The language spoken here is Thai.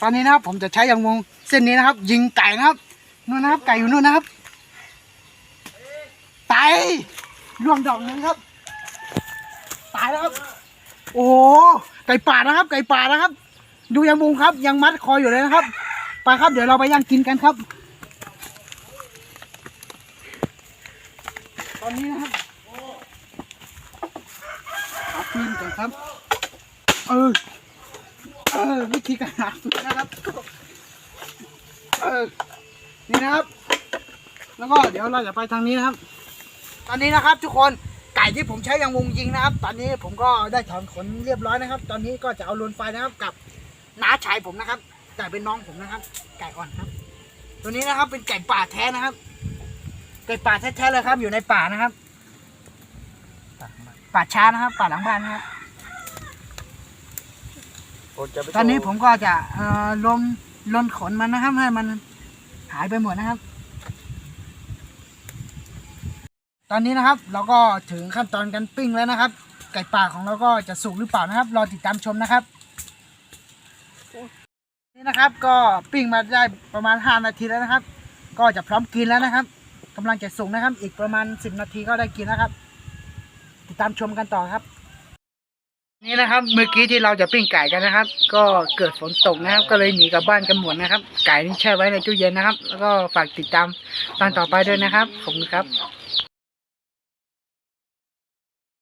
ตอนนี้นะครับ ผมจะใช้ยางวงเส้นนี้นะครับ ยิงไก่นะครับนู่นนะครับ ไก่อยู่นู่นนะครับตายล่วงดอกหนึงครับตายแล้วครับ โอ้ไก่ป่านะครับ ไก่ป่านะครับ ดูยางวงครับ ยังมัดคออยู่เลยนะครับไปครับ เดี๋ยวเราไปย่างกินกันครับ ตอนนี้นะครับเอาปืนก่อนครับ เออ เออวิธีการหานะครับเออนี่นะครับ แล้วก็เดี๋ยวเราจะไปทางนี้นะครับ ตอนนี้นะครับทุกคนไก่ที่ผมใช้ยางวงยิงนะครับ ตอนนี้ผมก็ได้ถอนขนเรียบร้อยนะครับ ตอนนี้ก็จะเอาลวนไฟนะครับกับน้าชายผมนะครับ แต่เป็นน้องผมนะครับ ไก่อ่อนครับ ตัวนี้นะครับเป็นไก่ป่าแท้นะครับ ไก่ป่าแท้ๆเลยครับ อยู่ในป่านะครับ ป่าช้านะครับ ป่าหลังบ้านนะครับ ตอนนี้ผมก็จะเอ่อลมลนขนมันนะครับให้มันหายไปหมดนะครับ ตอนนี้นะครับเราก็ถึงขั้นตอนการปิ้งแล้วนะครับ ไก่ป่าของเราก็จะสุกหรือเปล่านะครับ รอติดตามชมนะครับ นี่นะครับก็ปิ้งมาได้ประมาณ 5 นาทีแล้วนะครับ ก็จะพร้อมกินแล้วนะครับกำลังจะสุกนะครับ อีกประมาณ 10 นาทีก็ได้กินแล้วครับ ติดตามชมกันต่อครับ นี่นะครับเมื่อกี้ที่เราจะปิ้งไก่กันนะครับ ก็เกิดฝนตกนะครับ ก็เลยหนีกลับบ้านกันหมดนะครับ ไก่นี่แช่ไว้ในตู้เย็นนะครับ แล้วก็ฝากติดตามตอนต่อไปด้วยนะครับขอบคุณครับ